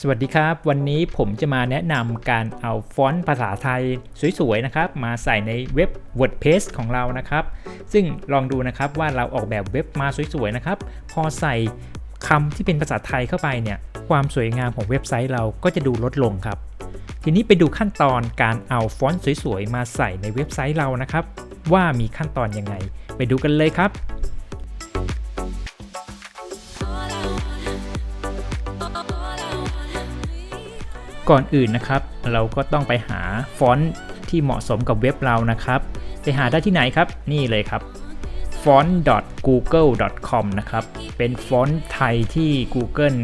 สวัสดีครับ วันนี้ผมจะมาแนะนำการเอาฟอนต์ภาษาไทยสวยๆนะครับ มาใส่ในเว็บ WordPress ของเรานะครับ ซึ่งลองดูนะครับว่าเราออกแบบเว็บมาสวยๆนะครับ พอใส่คำที่เป็นภาษาไทยเข้าไปเนี่ยความสวยงามของเว็บไซต์เราก็จะดูลดลงครับ ทีนี้ไปดูขั้นตอนการเอาฟอนต์สวยๆมาใส่ในเว็บไซต์เรานะครับ ว่ามีขั้นตอนยังไง ไปดูกันเลยครับ ก่อนอื่นนะครับ เราก็ต้องไปหาฟอนต์ที่เหมาะสมกับเว็บเรานะครับ ไปหาได้ที่ไหนครับ นี่เลยครับ font.google.com นะครับ เป็นฟอนต์ไทยที่ Google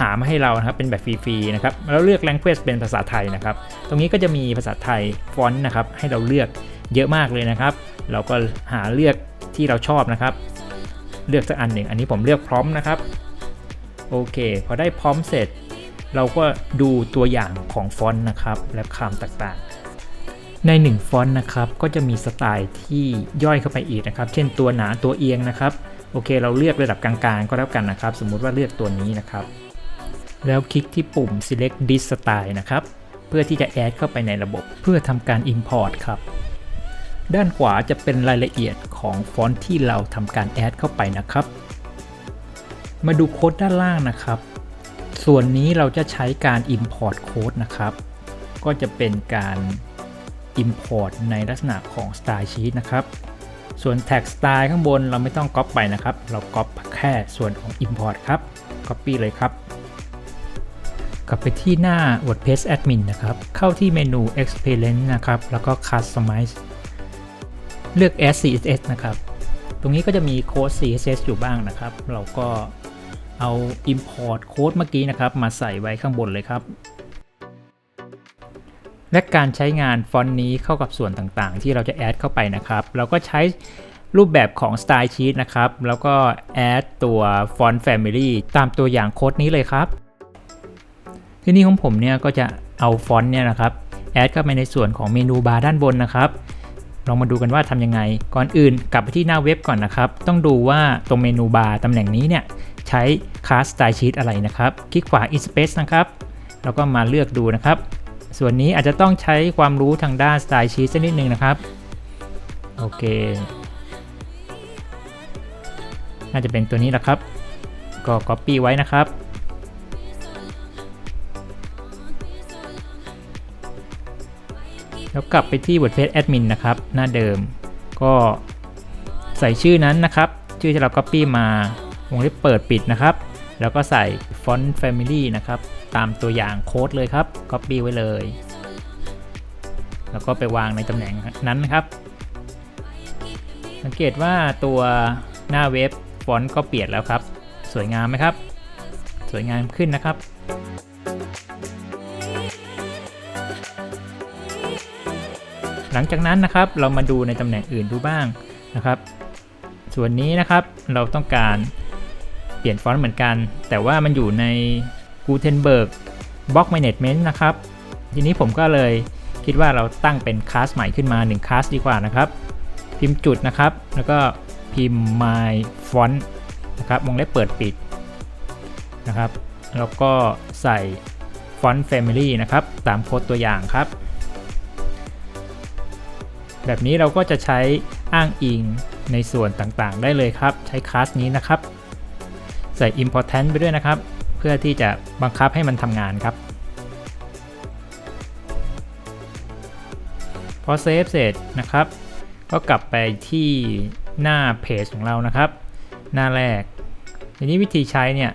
หามาให้เรานะครับ เป็นแบบฟรีๆนะครับ แล้วเลือก language เป็นภาษาไทยนะครับ ตรงนี้ก็จะมีภาษาไทยฟอนต์นะครับ ให้เราเลือกเยอะมากเลยนะครับ เราก็หาเลือกที่เราชอบนะครับ เลือกสักอันหนึ่ง อันนี้ผมเลือกพร้อมนะครับ โอเค พอได้พร้อมเสร็จ เราก็ดูตัวอย่างของฟอนต์นะครับและคำต่างๆ ใน1ฟอนต์นะครับก็จะมีสไตล์ที่ย่อยเข้าไปอีกนะครับ เช่นตัวหนาตัวเอียงนะครับโอเค เราเลือกระดับกลางๆ ก็แล้วกันนะครับ สมมุติว่าเลือกตัวนี้นะครับ แล้วคลิกที่ปุ่ม select this style นะครับ เพื่อที่จะแอดเข้าไปในระบบเพื่อทำการ import ครับ ด้านขวาจะเป็นรายละเอียดของฟอนต์ที่เราทำการแอดเข้าไปนะครับ มาดูโค้ดด้านล่างนะครับ ส่วนนี้เราจะใช้การ import code นะครับ ก็จะเป็นการ import ในลักษณะของ style sheet นะครับ ส่วน tag style ข้างบนเราไม่ต้อง copy ไปนะครับ เรา copy แค่ส่วนของ import ครับ copy เลยครับ กลับไปที่หน้า WordPress admin นะครับ เข้าที่เมนู experience นะครับ แล้วก็ customize เลือก add css นะครับ ตรงนี้ก็จะมีโค้ด css อยู่บ้างนะครับ เราก็ เอา import โค้ดเมื่อกี้นะครับ มาใส่ไว้ข้างบนเลยครับ และการใช้งานฟอนต์นี้เข้ากับส่วนต่างๆ ที่เราจะแอดเข้าไปนะครับ เราก็ใช้รูปแบบของ Style Sheet นะครับ แล้วก็แอดตัว Font Family ตามตัวอย่างโค้ดนี้เลยครับ ที่นี่ของผมเนี่ยก็จะเอาฟอนต์เนี่ยนะครับแอดเข้าไปในส่วนของเมนูบาร์ด้านบนนะครับลองมาดูกันว่าทำยังไง ก่อนอื่นกลับไปที่หน้าเว็บก่อนนะครับ ต้องดูว่าตรงเมนูบาร์ตำแหน่งนี้เนี่ย ใช้ Class Style Sheet อะไรนะครับ คลิกขวา Inspace นะครับ แล้วก็มาเลือกดูนะครับ ส่วนนี้อาจจะต้องใช้ความรู้ทางด้าน Style Sheet สักนิดนึงนะครับ โอเค น่าจะเป็นตัวนี้แหละครับ ก็ Copy ไว้นะครับแล้วกลับไปที่ WordPress Admin นะครับ หน้าเดิม ก็ใส่ชื่อนั้นนะครับ ชื่อที่เรา Copy มา วงเล็บเปิดปิดนะครับ แล้วก็ใส่ Font Family นะครับ ตามตัวอย่างโค้ดเลยครับ Copy ไว้เลย แล้วก็ไปวางในตำแหน่งนั้นครับ สังเกตว่าตัวหน้าเว็บฟอนต์ก็เปลี่ยนแล้วครับ สวยงามไหมครับ สวยงามขึ้นนะครับหลังจากนั้นนะครับเรามาดูในตำแหน่งอื่นดูบ้างนะครับ ส่วนนี้นะครับเราต้องการ เปลี่ยนฟอนต์เหมือนกัน แต่ว่ามันอยู่ใน Gutenberg Block Management นะครับ ทีนี้ผมก็เลยคิดว่าเราตั้งเป็นคลาสใหม่ขึ้นมา1คลาสดีกว่านะครับ พิมพ์จุดนะครับ แล้วก็พิมพ์ my font นะครับวงเล็บเปิดปิดนะครับ แล้วก็ใส่ font family นะครับ ตามโค้ดตัวอย่างครับ แบบนี้เราก็จะใช้อ้างอิงในส่วนต่างๆ ได้เลยครับ ใช้คลาสนี้นะครับ ใส่ important ไปด้วยนะครับ เพื่อที่จะบังคับให้มันทำงานครับ พอเซฟเสร็จนะครับ ก็กลับไปที่หน้าเพจของเรานะครับ หน้าแรกทีนี้วิธีใช้เนี่ย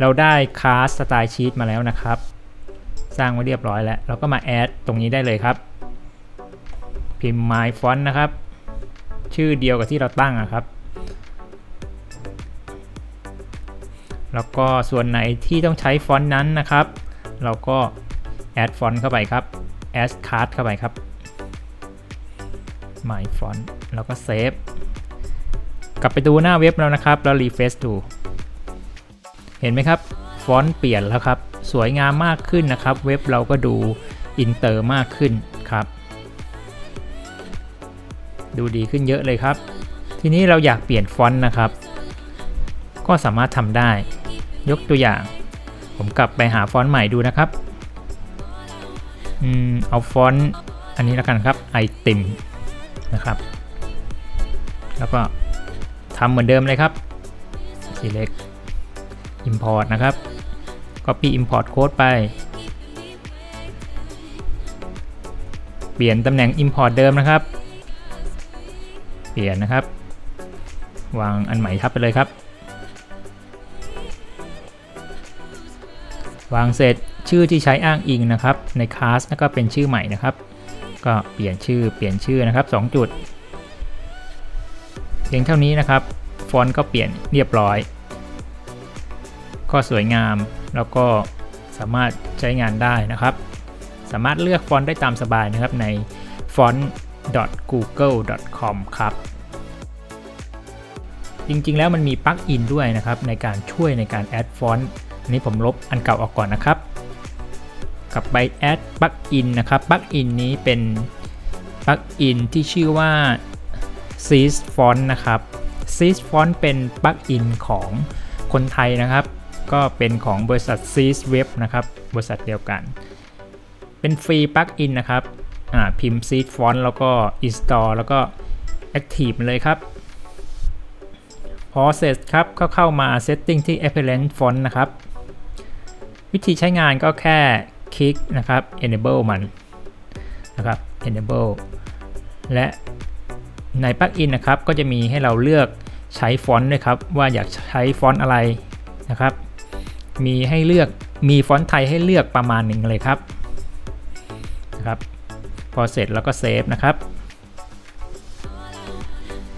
เราได้คลาสสไตล์ชีตมาแล้วนะครับ สร้างไว้เรียบร้อยแล้ว เราก็มาแอดตรงนี้ได้เลยครับ พิมพ์ my font นะครับ ชื่อเดียวกับที่เราตั้งนะครับ แล้วก็ส่วนไหนที่ต้องใช้ฟอนต์นั้นนะครับ เราก็แอดฟอนต์เข้าไปครับ add card เข้าไปครับ my font แล้วก็เซฟกลับไปดูหน้าเว็บแล้วนะครับ แล้วรีเฟซดูเห็นไหมครับ ฟอนต์เปลี่ยนแล้วครับ สวยงามมากขึ้นนะครับ เว็บเราก็ดูอินเตอร์มากขึ้นครับ ดูดีขึ้นเยอะเลยครับ ทีนี้เราอยากเปลี่ยนฟอนต์นะครับ ก็สามารถทำได้ ยกตัวอย่าง ผมกลับไปหาฟอนต์ใหม่ดูนะครับอืมเอาฟอนต์อันนี้แล้วกันครับไอติมนะครับ แล้วก็ทำเหมือนเดิมเลยครับ select import นะครับ copy import code ไป เปลี่ยนตำแหน่ง import เดิมนะครับ เปลี่ยนนะครับ วางอันใหม่ทับไปเลยครับ วางเสร็จชื่อที่ใช้อ้างอิงนะครับ ในคลาสก็เป็นชื่อใหม่นะครับ ก็เปลี่ยนชื่อเปลี่ยนชื่อนะครับ 2 จุด เพียงเท่านี้นะครับ ฟอนต์ก็เปลี่ยนเรียบร้อย ก็สวยงามแล้วก็สามารถใช้งานได้นะครับ สามารถเลือกฟอนต์ได้ตามสบายนะครับใน font.google.com ครับ จริงๆ แล้วมันมีปลั๊กอินด้วยนะครับ ในการช่วยในการแอดฟอนต์ อันนี้ผมลบอันเก่าออกก่อนนะครับ กลับไปแอดปลั๊กอินนะครับปลั๊กอินนี้เป็นปลั๊กอินที่ชื่อว่า s e a s Font นะครับ s e a s Font เป็นปลั๊กอินของคนไทยนะครับ ก็เป็นของบริษัท s e a s Web นะครับ บริษัทเดียวกัน เป็นฟรีปลั๊กอินนะครับอ่าพิมพ์ s e a s Font แล้วก็ install แล้วก็ active เลยครับพอเสร็จครับก็เข้ามา setting ที่ apparent font นะครับ วิธีใช้งานก็แค่คลิกนะครับ enable มันนะครับ enable และในปลั๊กอินนะครับ ก็จะมีให้เราเลือกใช้ฟอนต์ด้วยครับ ว่าอยากใช้ฟอนต์อะไรนะครับ มีให้เลือกมีฟอนต์ไทยให้เลือกประมาณหนึ่งเลยครับนะครับพอเสร็จแล้วก็เซฟนะครับ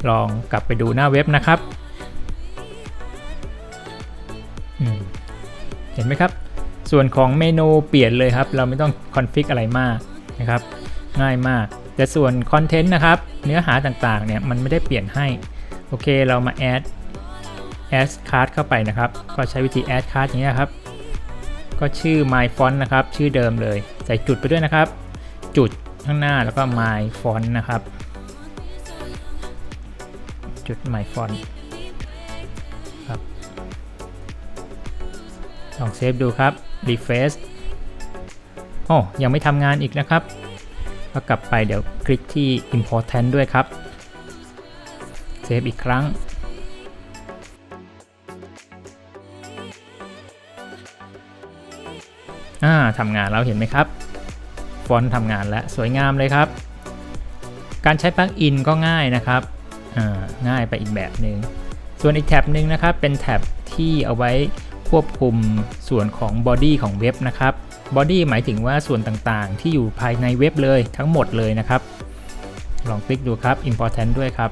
ลองกลับไปดูหน้าเว็บนะครับเห็นไหมครับ ส่วนของเมนูเปลี่ยนเลยครับ เราไม่ต้องคอนฟิกอะไรมากนะครับ ง่ายมาก แต่ส่วนคอนเทนต์นะครับ เนื้อหาต่างๆ เนี่ยมันไม่ได้เปลี่ยนให้ โอเค เรามาแอด add card เข้าไปนะครับ ก็ใช้วิธี add card อย่างนี้ครับ ก็ชื่อ my font นะครับ ชื่อเดิมเลย ใส่จุดไปด้วยนะครับ จุดข้างหน้าแล้วก็ my font นะครับ จุด my font ครับ ลองเซฟดูครับ refresh โอ้ยังไม่ทำงานอีกนะครับก็กลับไปเดี๋ยวคลิกที่ important ด้วยครับ เซฟอีกครั้ง อ่าทำงานแล้วเห็นไหมครับ ฟอนต์ทำงานแล้วสวยงามเลยครับ การใช้ปลั๊กอินก็ง่ายนะครับอ่าง่ายไปอีกแบบหนึ่งส่วนอีกแท็บหนึ่งนะครับ เป็นแท็บที่เอาไว้ ควบคุมส่วนของบอดี้ของเว็บนะครับบอดี้หมายถึงว่าส่วนต่างๆ ที่อยู่ภายในเว็บเลยทั้งหมดเลยนะครับ ลองคลิกดูครับ important ด้วยครับ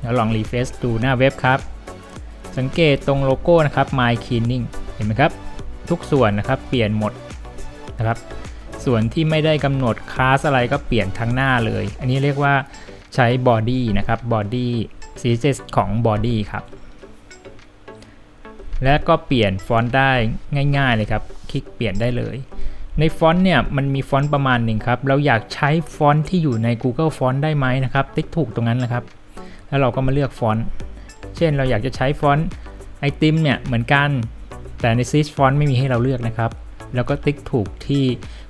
แล้วลองรีเฟซดูหน้าเว็บครับ สังเกตตรงโลโก้นะครับ my cleaning เห็นไหมครับ ทุกส่วนนะครับเปลี่ยนหมดนะครับส่วนที่ไม่ได้กำหนดคลาสอะไรก็เปลี่ยนทั้งหน้าเลย อันนี้เรียกว่าใช้ body นะครับ body CSS ของ body ครับ และก็เปลี่ยนฟอนต์ได้ง่ายๆเลยครับ คลิกเปลี่ยนได้เลย ในฟอนต์เนี่ยมันมีฟอนต์ประมาณหนึ่งครับ เราอยากใช้ฟอนต์ที่อยู่ใน Google Font ได้ไหมนะครับ ติ๊กถูกตรงนั้นแหละครับ แล้วเราก็มาเลือกฟอนต์ เช่นเราอยากจะใช้ฟอนต์ไอติมเนี่ยเหมือนกัน แต่ในซีสฟอนต์ไม่มีให้เราเลือกนะครับ แล้วก็ติ๊กถูกที่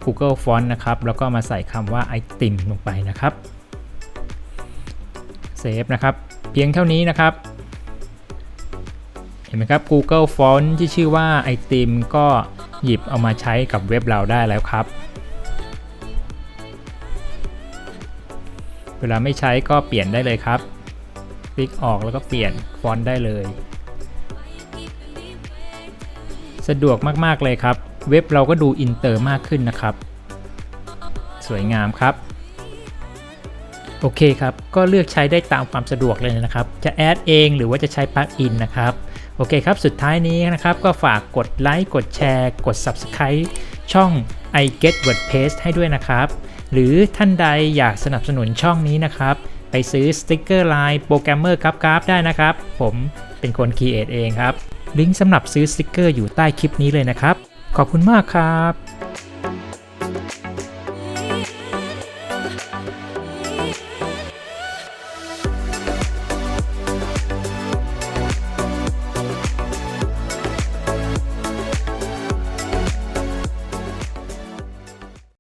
Google Font นะครับ แล้วก็มาใส่คำว่าไอติมลงไปนะครับ เซฟนะครับ เพียงเท่านี้นะครับ เห็นไหมครับ Google Font ที่ชื่อว่าไอติมก็หยิบเอามาใช้กับเว็บเราได้แล้วครับ เวลาไม่ใช้ก็เปลี่ยนได้เลยครับ คลิกออกแล้วก็เปลี่ยนฟอนต์ได้เลย สะดวกมาก ๆ เลยครับ เว็บเราก็ดูอินเตอร์มากขึ้นนะครับ สวยงามครับ โอเคครับ ก็เลือกใช้ได้ตามความสะดวกเลยนะครับ จะแอดเองหรือว่าจะใช้ปลั๊กอินนะครับ โอเคครับ สุดท้ายนี้นะครับ ก็ฝากกดไลค์ กดแชร์ กด Subscribe ช่อง i get wordpress ให้ด้วยนะครับ หรือท่านใดอยากสนับสนุนช่องนี้นะครับ ไปซื้อสติกเกอร์ไลน์โปรแกรมเมอร์ครับกราฟได้นะครับ ผมเป็นคนคีเอทเองครับ ลิงก์สำหรับซื้อสติกเกอร์อยู่ใต้คลิปนี้เลยนะครับ ขอบคุณมากครับ